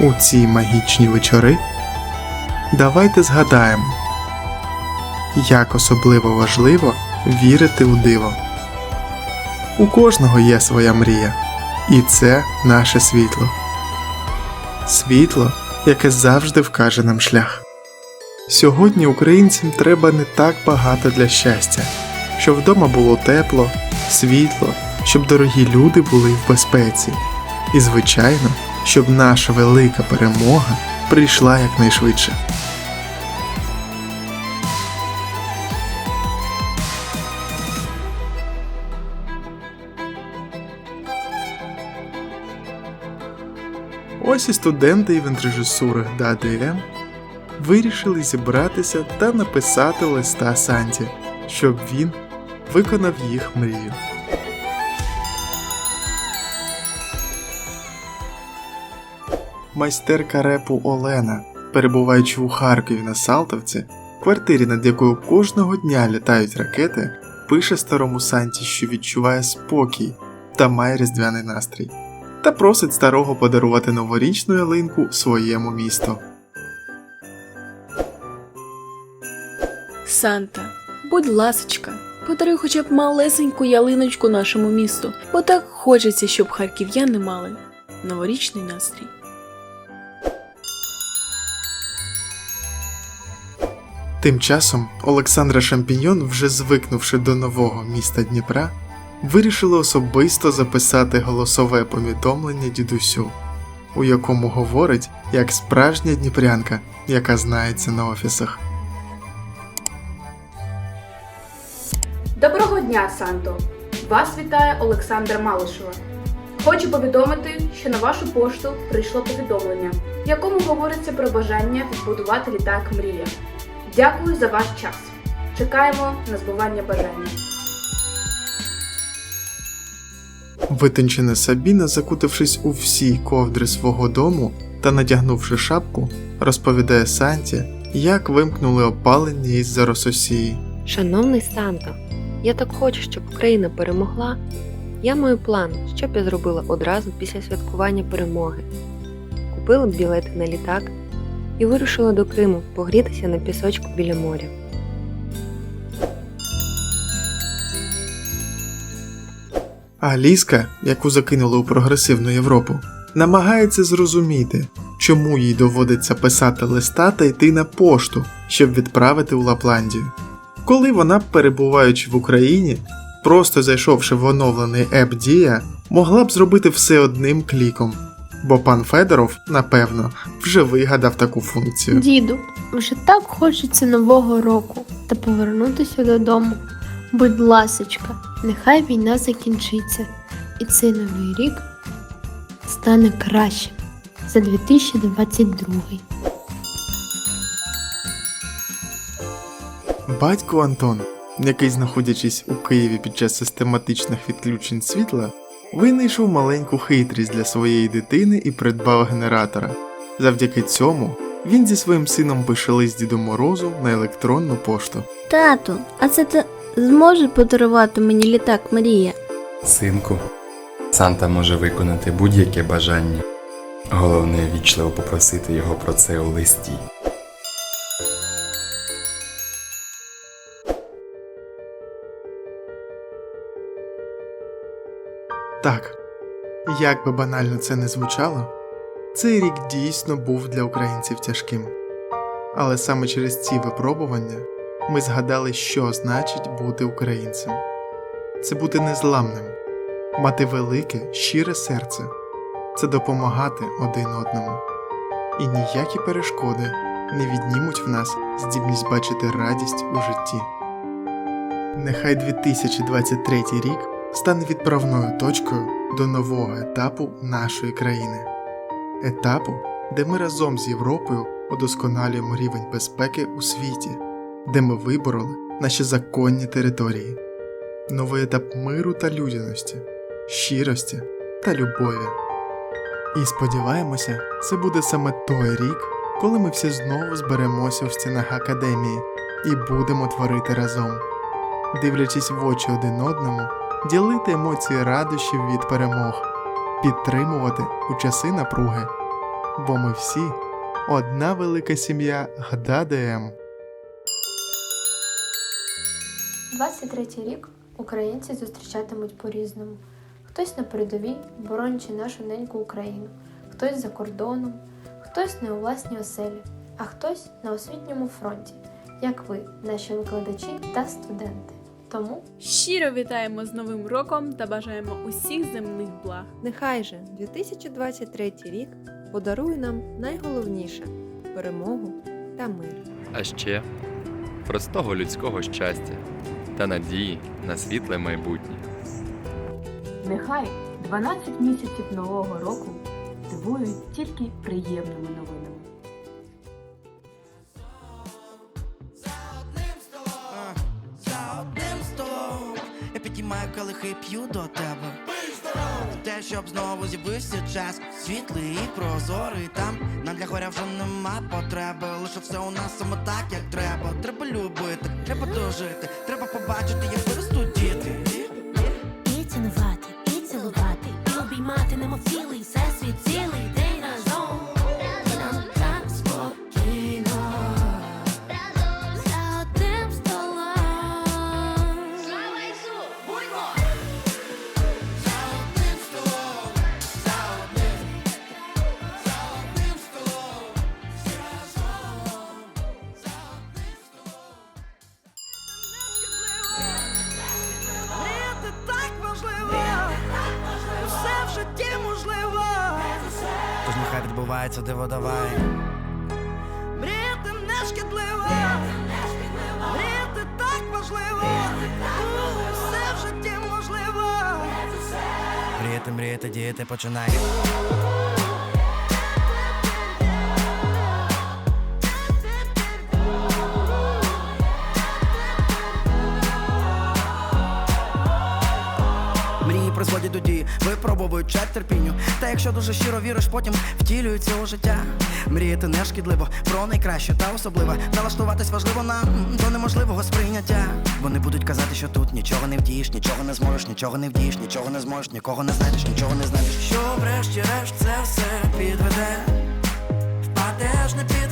У ці магічні вечори давайте згадаємо, як особливо важливо вірити у диво. У кожного є своя мрія, і це наше світло. Світло, яке завжди вкаже нам шлях. Сьогодні українцям треба не так багато для щастя, щоб вдома було тепло, світло, щоб дорогі люди були в безпеці. І, звичайно, щоб наша велика перемога прийшла якнайшвидше. Ось і студенти івент-режисури ДАДМ вирішили зібратися та написати листа Санті, щоб він виконав їх мрію. Майстерка репу Олена, перебуваючи у Харкові на Салтовці, квартирі, над якою кожного дня літають ракети, пише старому Санті, що відчуває спокій та має різдвяний настрій, та просить старого подарувати новорічну ялинку своєму місту. Санта, будь ласочка, подаруй хоча б малесеньку ялиночку нашому місту, бо так хочеться, щоб харків'яни мали новорічний настрій. Тим часом Олександра Шампіньон, вже звикнувши до нового міста Дніпра, вирішила особисто записати голосове повідомлення дідусю, у якому говорить як справжня дніпрянка, яка знається на офісах. Доброго дня, Санто! Вас вітає Олександра Малишева. Хочу повідомити, що на вашу пошту прийшло повідомлення, в якому говориться про бажання відбудувати літак Мрія. Дякую за ваш час. Чекаємо на збування бажання. Витончена Сабіна, закутавшись у всі ковдри свого дому та надягнувши шапку, розповідає Санті, як вимкнули опалення із-за рососії. Шановний Санто, я так хочу, щоб Україна перемогла. Я маю план, що б я зробила одразу після святкування перемоги. Купила б білети на літак і вирушила до Криму погрітися на пісочку біля моря. Аліска, яку закинули у прогресивну Європу, намагається зрозуміти, чому їй доводиться писати листа та йти на пошту, щоб відправити у Лапландію. Коли вона, перебуваючи в Україні, просто зайшовши в оновлений еп Дія, могла б зробити все одним кліком, бо пан Федоров, напевно, вже вигадав таку функцію. Діду, вже так хочеться нового року та повернутися додому. Будь ласочка, нехай війна закінчиться, і цей новий рік стане кращим за 2022. Батько Антон, який, знаходячись у Києві під час систематичних відключень світла, винайшов маленьку хитрість для своєї дитини і придбав генератора. Завдяки цьому він зі своїм сином пише лист Діду Морозу на електронну пошту. Тату, а це ти зможеш подарувати мені літак Марія? Синку, Санта може виконати будь-яке бажання. Головне вічливо попросити його про це у листі. Так, як би банально це не звучало, цей рік дійсно був для українців тяжким. Але саме через ці випробування ми згадали, що значить бути українцем. Це бути незламним, мати велике, щире серце, це допомагати один одному. І ніякі перешкоди не віднімуть в нас здібність бачити радість у житті. Нехай 2023 рік стане відправною точкою до нового етапу нашої країни, етапу, де ми разом з Європою удосконалюємо рівень безпеки у світі, де ми вибороли наші законні території, новий етап миру та людяності, щирості та любові. І сподіваємося, це буде саме той рік, коли ми всі знову зберемося в стінах академії і будемо творити разом, дивлячись в очі один одному, ділити емоції радощів від перемог, підтримувати у часи напруги, бо ми всі одна велика сім'я ГДАДМ. 23 рік українці зустрічатимуть по-різному. Хтось на передовій, боронячи нашу неньку Україну, хтось за кордоном, хтось не у власній оселі, а хтось на освітньому фронті, як ви, наші викладачі та студенти. Тому Щиро вітаємо з Новим роком та бажаємо усіх земних благ. Нехай же 2023 рік подарує нам найголовніше перемогу та мир. А ще простого людського щастя та надії на світле майбутнє. Нехай 12 місяців нового року дивують тільки приємними новинами. Підіймаю калихи п'ю до тебе. Те, щоб знову з'явився час світлий і прозорий там нам для горя вже нема потреби. Лише все у нас саме так, як треба. Треба любити, треба дожити, треба побачити, як виростуть діти. І цінувати, і цілувати, і обіймати всесвіт цілий день відбувається диво давай. Мріяти не шкідливо, мріяти так важливо, все в житті можливо. Мріяти, мріяти, діяти, починай. До дії, випробовують чат терпінню. Та якщо дуже щиро віриш, потім втілюється у життя. Мріяти не шкідливо, про найкраще та особливе. Налаштуватись важливо нам до неможливого сприйняття. Вони будуть казати, що тут нічого не вдієш, нічого не зможеш, нічого не вдієш, нічого не зможеш, нікого не знайдеш, нічого не знайдеш. Що врешті-решт це все підведе. Впадеш, не підведе.